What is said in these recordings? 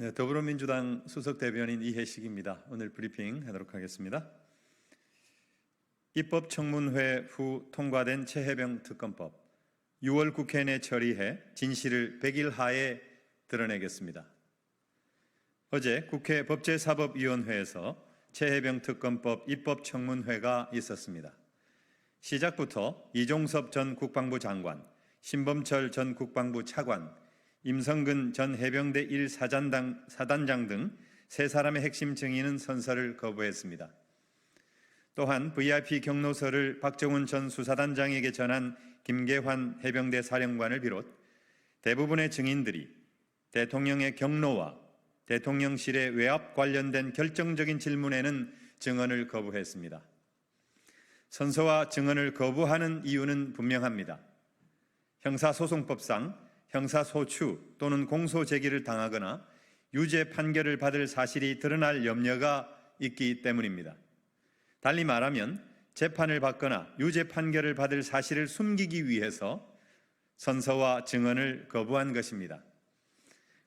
네, 더불어민주당 수석 대변인 이혜식입니다. 오늘 브리핑 하도록 하겠습니다. 입법 청문회 후 통과된 최혜병 특검법 6월 국회 내 처리해 진실을 100일 하에 드러내겠습니다. 어제 국회 법제사법위원회에서 최혜병 특검법 입법 청문회가 있었습니다. 시작부터 이종섭 전 국방부 장관, 신범철 전 국방부 차관, 임성근 전 해병대 1 사단장, 사단장 등 세 사람의 핵심 증인은 선서를 거부했습니다. 또한 VIP 경로서를 박정훈 전 수사단장에게 전한 김계환 해병대 사령관을 비롯 대부분의 증인들이 대통령의 경로와 대통령실의 외압 관련된 결정적인 질문에는 증언을 거부했습니다. 선서와 증언을 거부하는 이유는 분명합니다. 형사소송법상 형사소추 또는 공소 제기를 당하거나 유죄 판결을 받을 사실이 드러날 염려가 있기 때문입니다. 달리 말하면 재판을 받거나 유죄 판결을 받을 사실을 숨기기 위해서 선서와 증언을 거부한 것입니다.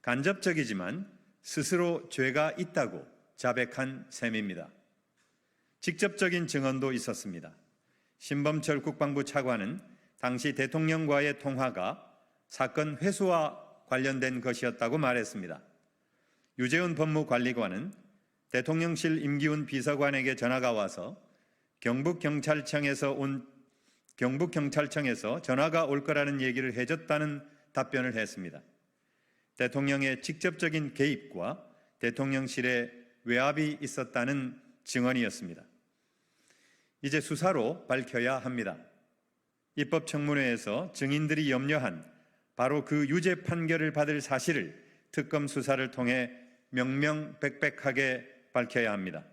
간접적이지만 스스로 죄가 있다고 자백한 셈입니다. 직접적인 증언도 있었습니다. 신범철 국방부 차관은 당시 대통령과의 통화가 사건 회수와 관련된 것이었다고 말했습니다. 유재훈 법무관리관은 대통령실 임기훈 비서관에게 전화가 와서 경북경찰청에서 온 경북경찰청에서 전화가 올 거라는 얘기를 해줬다는 답변을 했습니다. 대통령의 직접적인 개입과 대통령실의 외압이 있었다는 증언이었습니다. 이제 수사로 밝혀야 합니다. 입법청문회에서 증인들이 염려한 바로 그 유죄 판결을 받을 사실을 특검 수사를 통해 명명백백하게 밝혀야 합니다.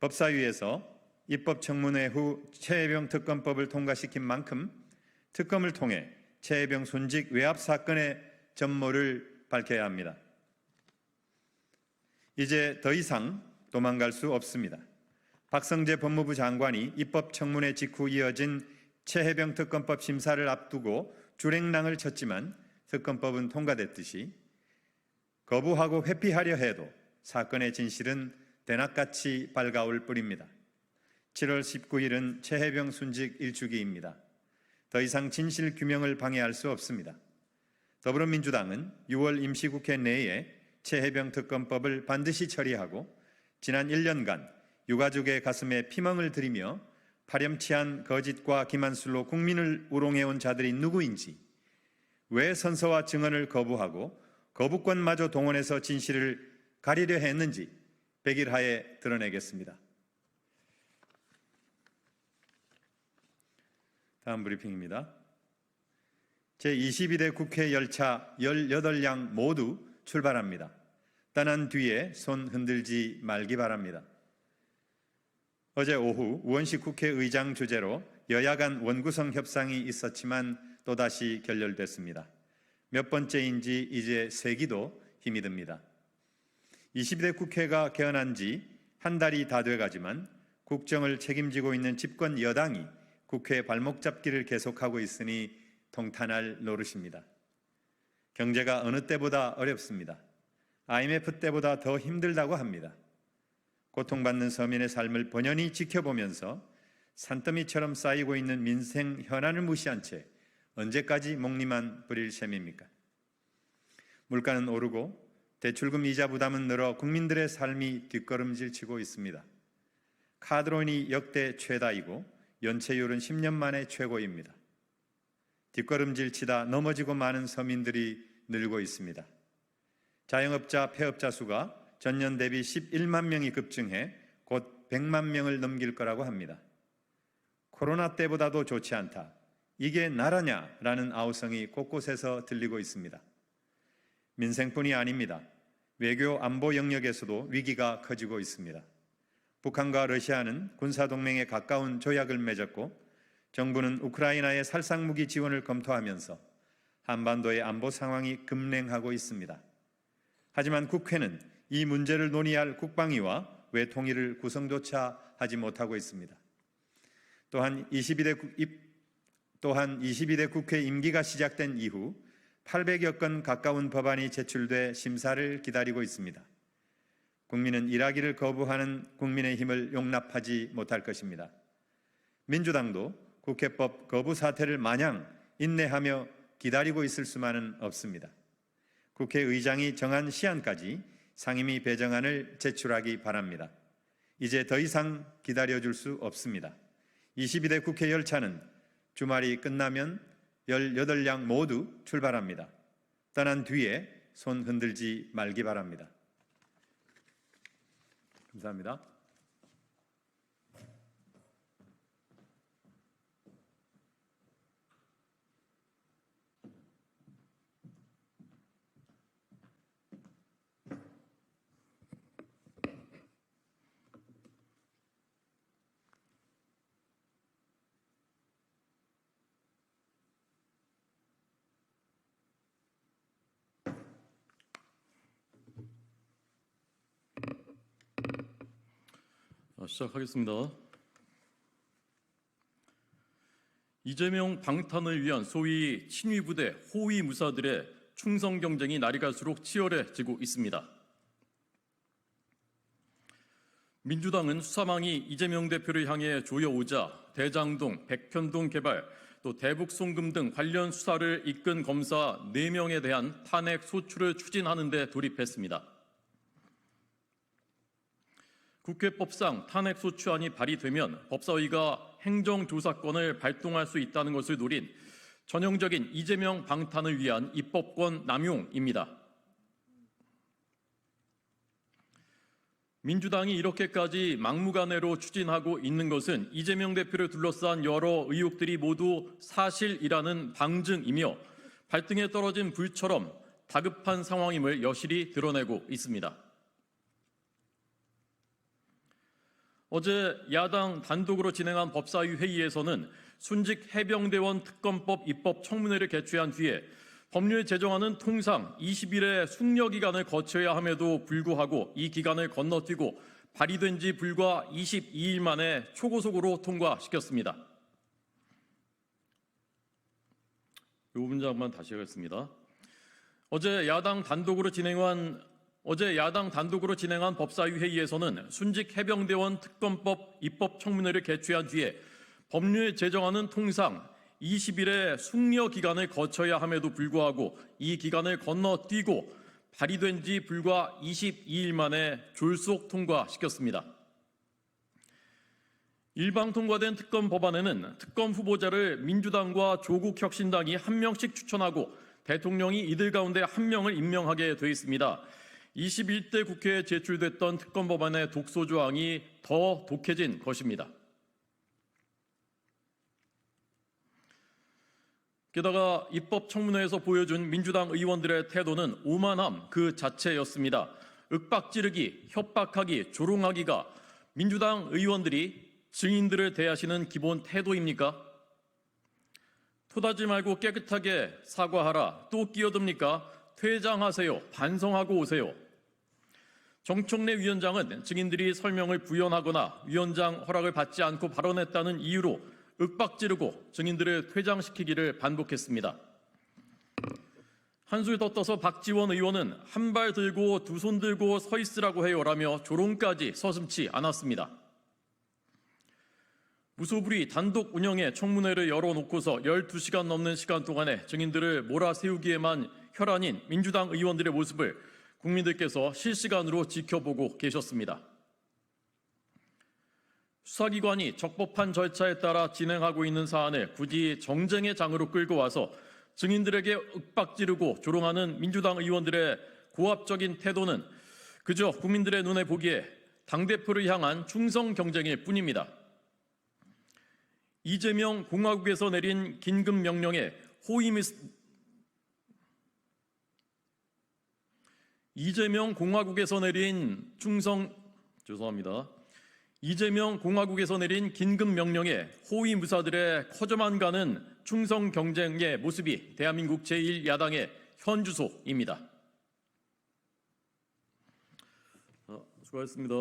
법사위에서 입법청문회 후 최혜병 특검법을 통과시킨 만큼 특검을 통해 최혜병 순직 외압 사건의 전모를 밝혀야 합니다. 이제 더 이상 도망갈 수 없습니다. 박성재 법무부 장관이 입법청문회 직후 이어진 최혜병 특검법 심사를 앞두고 주랭랑을 쳤지만 특검법은 통과됐듯이 거부하고 회피하려 해도 사건의 진실은 대낮같이 밝아올 뿐입니다. 7월 19일은 최혜병 순직 일주기입니다. 더 이상 진실 규명을 방해할 수 없습니다. 더불어민주당은 6월 임시국회 내에 최혜병 특검법을 반드시 처리하고 지난 1년간 유가족의 가슴에 피멍을 들이며 파렴치한 거짓과 기만술로 국민을 우롱해온 자들이 누구인지, 왜 선서와 증언을 거부하고 거부권마저 동원해서 진실을 가리려 했는지 백일 하에 드러내겠습니다. 다음 브리핑입니다. 제22대 국회 열차 18량 모두 출발합니다. 떠난 뒤에 손 흔들지 말기 바랍니다. 어제 오후 우원식 국회의장 주재로 여야 간 원구성 협상이 있었지만 또다시 결렬됐습니다. 몇 번째인지 이제 세기도 힘이 듭니다. 22대 국회가 개헌한 지 한 달이 다 돼가지만 국정을 책임지고 있는 집권 여당이 국회 발목 잡기를 계속하고 있으니 통탄할 노릇입니다. 경제가 어느 때보다 어렵습니다. IMF 때보다 더 힘들다고 합니다. 고통받는 서민의 삶을 번연히 지켜보면서 산더미처럼 쌓이고 있는 민생 현안을 무시한 채 언제까지 목리만 부릴 셈입니까? 물가는 오르고 대출금 이자 부담은 늘어 국민들의 삶이 뒷걸음질 치고 있습니다. 카드론이 역대 최다이고 연체율은 10년 만에 최고입니다. 뒷걸음질 치다 넘어지고 많은 서민들이 늘고 있습니다. 자영업자, 폐업자 수가 전년 대비 11만 명이 급증해 곧 100만 명을 넘길 거라고 합니다. 코로나 때보다도 좋지 않다. 이게 나라냐라는 아우성이 곳곳에서 들리고 있습니다. 민생뿐이 아닙니다. 외교 안보 영역에서도 위기가 커지고 있습니다. 북한과 러시아는 군사동맹에 가까운 조약을 맺었고 정부는 우크라이나의 살상무기 지원을 검토하면서 한반도의 안보 상황이 급냉하고 있습니다. 하지만 국회는 이 문제를 논의할 국방위와 외통위를 구성조차 하지 못하고 있습니다. 또한 22대, 국, 또한 22대 국회 임기가 시작된 이후 800여 건 가까운 법안이 제출돼 심사를 기다리고 있습니다. 국민은 일하기를 거부하는 국민의 힘을 용납하지 못할 것입니다. 민주당도 국회법 거부 사태를 마냥 인내하며 기다리고 있을 수만은 없습니다. 국회의장이 정한 시한까지 상임위 배정안을 제출하기 바랍니다. 이제 더 이상 기다려줄 수 없습니다. 22대 국회 열차는 주말이 끝나면 18량 모두 출발합니다. 떠난 뒤에 손 흔들지 말기 바랍니다. 감사합니다. 시작하겠습니다. 이재명 방탄을 위한 소위 친위 부대 호위 무사들의 충성 경쟁이 날이 갈수록 치열해지고 있습니다. 민주당은 수사망이 이재명 대표를 향해 조여오자 대장동, 백현동 개발, 또 대북 송금 등 관련 수사를 이끈 검사 4명에 대한 탄핵 소추를 추진하는 데 돌입했습니다. 국회법상 탄핵소추안이 발의되면 법사위가 행정조사권을 발동할 수 있다는 것을 노린 전형적인 이재명 방탄을 위한 입법권 남용입니다. 민주당이 이렇게까지 막무가내로 추진하고 있는 것은 이재명 대표를 둘러싼 여러 의혹들이 모두 사실이라는 방증이며 발등에 떨어진 불처럼 다급한 상황임을 여실히 드러내고 있습니다. 어제 야당 단독으로 진행한 법사위 회의에서는 순직 해병대원 특검법 입법 청문회를 개최한 뒤에 법률 제정안은 통상 20일의 숙려 기간을 거쳐야 함에도 불구하고 이 기간을 건너뛰고 발의된 지 불과 22일 만에 초고속으로 통과시켰습니다. 이 문장만 다시 하겠습니다. 어제 야당 단독으로 진행한 어제 야당 단독으로 진행한 법사위 회의에서는 순직 해병대원 특검법 입법 청문회를 개최한 뒤에 법률 제정안은 통상 20일의 숙려 기간을 거쳐야 함에도 불구하고 이 기간을 건너뛰고 발의된 지 불과 22일 만에 졸속 통과시켰습니다. 일방 통과된 특검 법안에는 특검 후보자를 민주당과 조국 혁신당이 한 명씩 추천하고 대통령이 이들 가운데 한 명을 임명하게 돼 있습니다. 21대 국회에 제출됐던 특검 법안의 독소 조항이 더 독해진 것입니다. 게다가 입법 청문회에서 보여준 민주당 의원들의 태도는 오만함 그 자체였습니다. 윽박지르기, 협박하기, 조롱하기가 민주당 의원들이 증인들을 대하시는 기본 태도입니까? 토다지 말고 깨끗하게 사과하라. 또 끼어듭니까? 퇴장하세요. 반성하고 오세요. 정청래 위원장은 증인들이 설명을 부연하거나 위원장 허락을 받지 않고 발언했다는 이유로 윽박지르고 증인들을 퇴장시키기를 반복했습니다. 한술 더 떠서 박지원 의원은 한 발 들고 두 손 들고 서 있으라고 해요라며 조롱까지 서슴치 않았습니다. 무소불위 단독 운영의 청문회를 열어놓고서 12시간 넘는 시간 동안에 증인들을 몰아세우기에만 혈안인 민주당 의원들의 모습을 국민들께서 실시간으로 지켜보고 계셨습니다. 수사기관이 적법한 절차에 따라 진행하고 있는 사안을 굳이 정쟁의 장으로 끌고 와서 증인들에게 윽박지르고 조롱하는 민주당 의원들의 고압적인 태도는 그저 국민들의 눈에 보기에 당대표를 향한 충성 경쟁일 뿐입니다. 이재명 공화국에서 내린 긴급 명령에 호위미 이재명 공화국에서 내린 충성 죄송합니다. 이재명 공화국에서 내린 긴급 명령에 호위 무사들의 커져만 가는 충성 경쟁의 모습이 대한민국 제1야당의 현 주소입니다. 자, 수고하셨습니다.